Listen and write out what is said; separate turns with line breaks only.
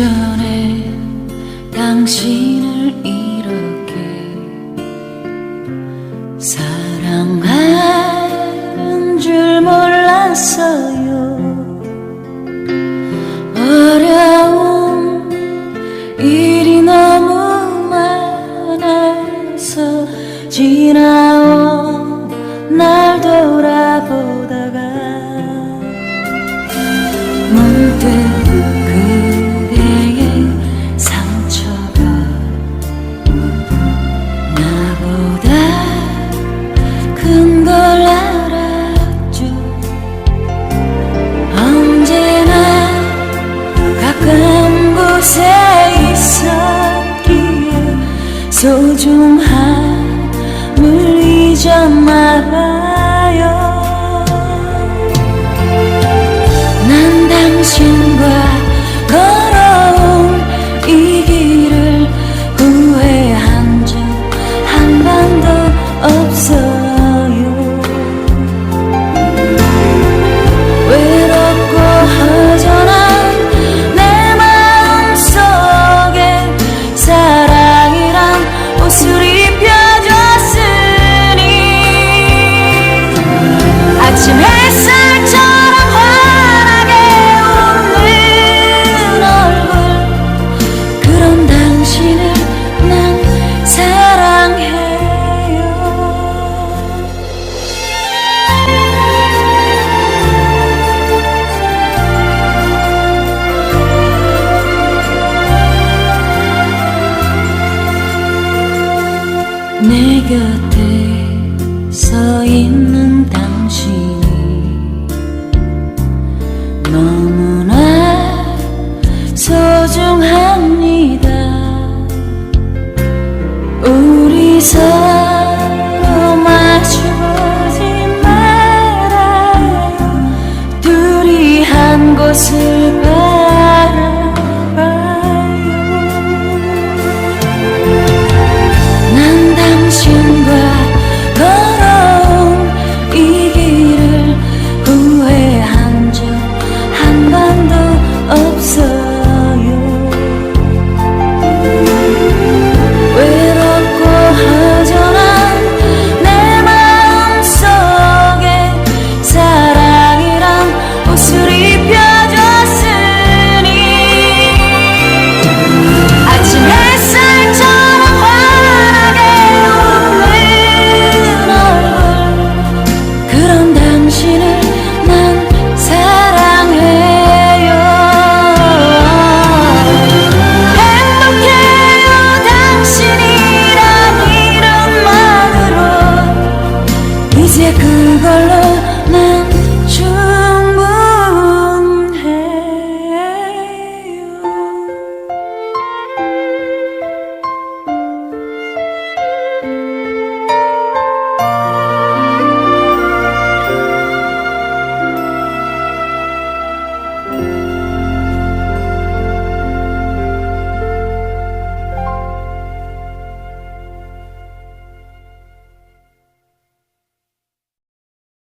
전에 당신을 이렇게 사랑하는 줄 몰랐어요. 소중함을 잊어 말아. 앞에 서 있는 당신. 걸로